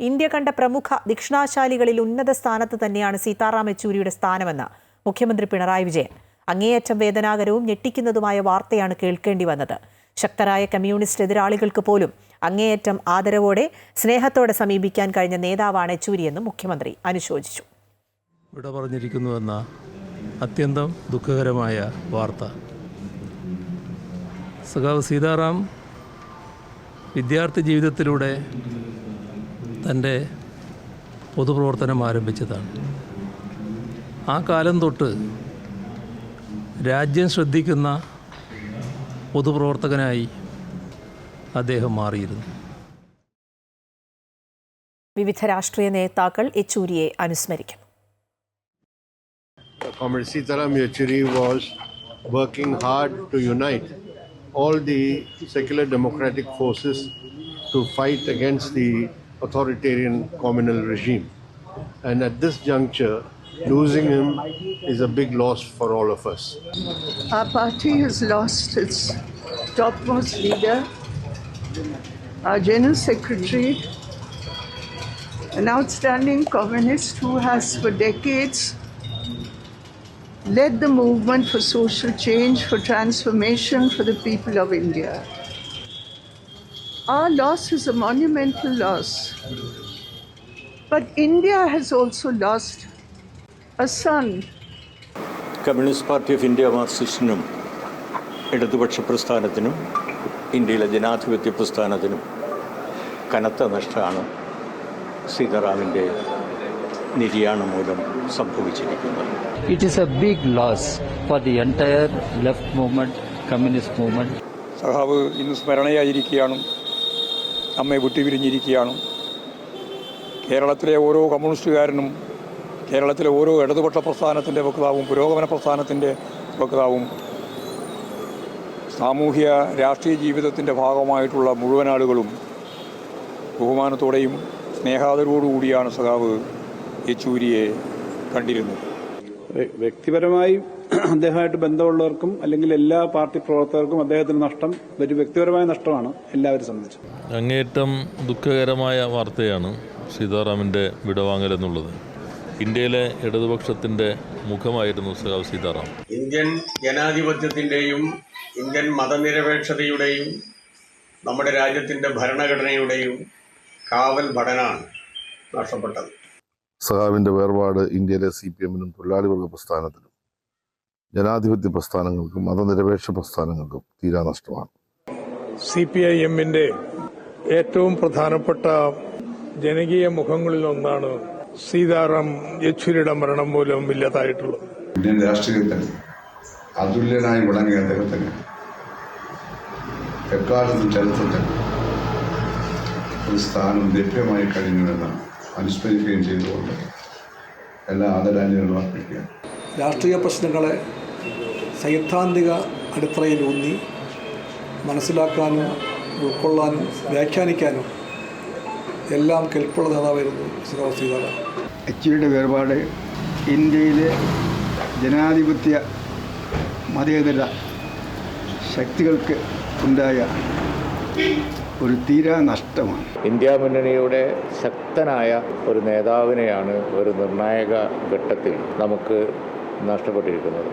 India കണ്ട പ്രമുഖ ദക്ഷിണാശാലികളിൽ ഉന്നത സ്ഥാനത്ത് തന്നെയാണ് സീതാറാം യെച്ചൂരിയുടെ സ്ഥാനമെന്ന് മുഖ്യമന്ത്രി പിണറായി വിജയൻ. അങ്ങേയറ്റം വേദനാകരവും ഞെട്ടിക്കുന്നതുമായ വാർത്തയാണ് കേൾക്കേണ്ടി വന്നത്. ശക്തരായ കമ്മ്യൂണിസ്റ്റ് എതിരാളികൾക്ക് പോലും അങ്ങേയറ്റം ആദരവോടെ സ്നേഹത്തോടെ സമീപിക്കാൻ കഴിഞ്ഞ നേതാവാണ് യെച്ചൂരിയെന്നും മുഖ്യമന്ത്രി അനുശോചിച്ചു. ഇവിടെ പറഞ്ഞിരിക്കുന്നുവെന്ന അത്യന്തം ദുഃഖകരമായ വാർത്ത. സഖാവ് സീതാറാം വിദ്യാർത്ഥി ജീവിതത്തിലൂടെ തന്റെ പൊതുപ്രവർത്തനം ആരംഭിച്ചതാണ്. ആ കാലം തൊട്ട് രാജ്യം ശ്രദ്ധിക്കുന്ന പൊതുപ്രവർത്തകനായി അദ്ദേഹം മാറിയിരുന്നു. വിവിധ രാഷ്ട്രീയ നേതാക്കൾ യെച്ചൂരിയെ അനുസ്മരിക്കുന്നു. Tamil Sitaram Yechury was working hard to unite all the secular democratic forces to fight against the authoritarian communal regime. And at this juncture, losing him is a big loss for all of us. Our party has lost its topmost leader, our general secretary, an outstanding communist who has for decades led the movement for social change, for transformation for the people of India Our loss is a monumental loss. But India has also lost a son Communist Party of India മാർക്സിസ്റ്റിനും ഇടതുപക്ഷ പ്രസ്ഥാനത്തിനും ഇന്ത്യയിലെ ജനാധിപത്യ പ്രസ്ഥാനത്തിനും കനത്ത നഷ്ടമാണ് സീതാറാമിൻ്റെ നിര്യാണം മൂലം സംഭവിച്ചിരിക്കുന്നത് It is a big loss for the entire left movement, communist movement. സഹാവ് ഇന്ന് സ്മരണയായിരിക്കുകയാണ് നമ്മെ വിട്ടുപിരിഞ്ഞിരിക്കുകയാണ്. കേരളത്തിലെ ഓരോ കമ്മ്യൂണിസ്റ്റുകാരനും കേരളത്തിലെ ഓരോ ഇടതുപക്ഷ പ്രസ്ഥാനത്തിന്റെ വക്താവും പുരോഗമന പ്രസ്ഥാനത്തിന്റെ വക്താവും സാമൂഹ്യ രാഷ്ട്രീയ ജീവിതത്തിന്റെ ഭാഗമായിട്ടുള്ള മുഴുവൻ ആളുകളും ബഹുമാനത്തോടെയും സ്നേഹാദരവോടുകൂടിയാണ് സഖാവ് യെച്ചൂരിയെ കണ്ടിരുന്നത്. വ്യക്തിപരമായും വ്യക്തിപരമായി അദ്ദേഹമായിട്ട് ബന്ധമുള്ളവർക്കും അല്ലെങ്കിൽ എല്ലാ പാർട്ടി പ്രവർത്തകർക്കും അദ്ദേഹത്തിന് നഷ്ടം ഒരു വ്യക്തിപരമായ നഷ്ടമാണ് എല്ലാവരും സംബന്ധിച്ച്. അങ്ങേറ്റം ദുഃഖകരമായ വാർത്തയാണ് സീതാറാമിന്റെ വിടവാങ്ങൽ എന്നുള്ളത്. ഇന്ത്യയിലെ ഇടതുപക്ഷത്തിന്റെ മുഖമായിരുന്നു സഖാവ് സീതാറാം. ഇന്ത്യൻ ജനാധിപത്യത്തിന്റെയും ഇന്ത്യൻ മതനിരപേക്ഷതയുടെയും നമ്മുടെ രാജ്യത്തിന്റെ ഭരണഘടനയുടെയും കാവൽ ഭടനാണ് നഷ്ടപ്പെട്ടത്. സഖാവിന്റെ വേർപാട് ഇന്ത്യയിലെ സി പി എമ്മിനും തൊഴിലാളി വർഗ പ്രസ്ഥാനത്തിനും ജനാധിപത്യ പ്രസ്ഥാനങ്ങൾക്കും മതനിരപേക്ഷ പ്രസ്ഥാനങ്ങൾക്കും തീരാ നഷ്ടമാണ്. സി പി ഐ എമ്മിന്റെ ഏറ്റവും പ്രധാനപ്പെട്ട ജനകീയ മുഖങ്ങളിൽ ഒന്നാണ് സീതാറാം യെച്ചൂരിയുടെ മരണം മൂലം ഇല്ലാതായിട്ടുള്ളത്. ഇന്ത്യൻ രാഷ്ട്രീയത്തിൽ അതുല്യനായി വിളങ്ങിയ അദ്ദേഹത്തിന് എക്കാലത്തും ചരിത്രത്തിൽ ഒരു സ്ഥാനം ലഭ്യമായി കഴിഞ്ഞുവെന്ന് അനുസ്മരിക്കുകയും ചെയ്തുകൊണ്ട് എല്ലാ ആദരാഞ്ജലികളും അർപ്പിക്കുക രാഷ്ട്രീയ പ്രശ്നങ്ങളെ സൈദ്ധാന്തിക അടിത്തറയിലൂന്നി മനസ്സിലാക്കാനും ഉൾക്കൊള്ളാനും വ്യാഖ്യാനിക്കാനും എല്ലാം കെൽപ്പുള്ള നേതാവായിരുന്നു ശ്രീറാം സീതാറാം. യെച്ചൂരിയുടെ വേർപാട് ഇന്ത്യയിലെ ജനാധിപത്യ മതേതര ശക്തികൾക്ക് ഉണ്ടായ ഒരു തീരാ നഷ്ടമാണ്. ഇന്ത്യ മുന്നണിയുടെ ശക്തനായ ഒരു നേതാവിനെയാണ് ഒരു നിർണായക ഘട്ടത്തിൽ നമുക്ക് നഷ്ടപ്പെട്ടിരിക്കുന്നത്.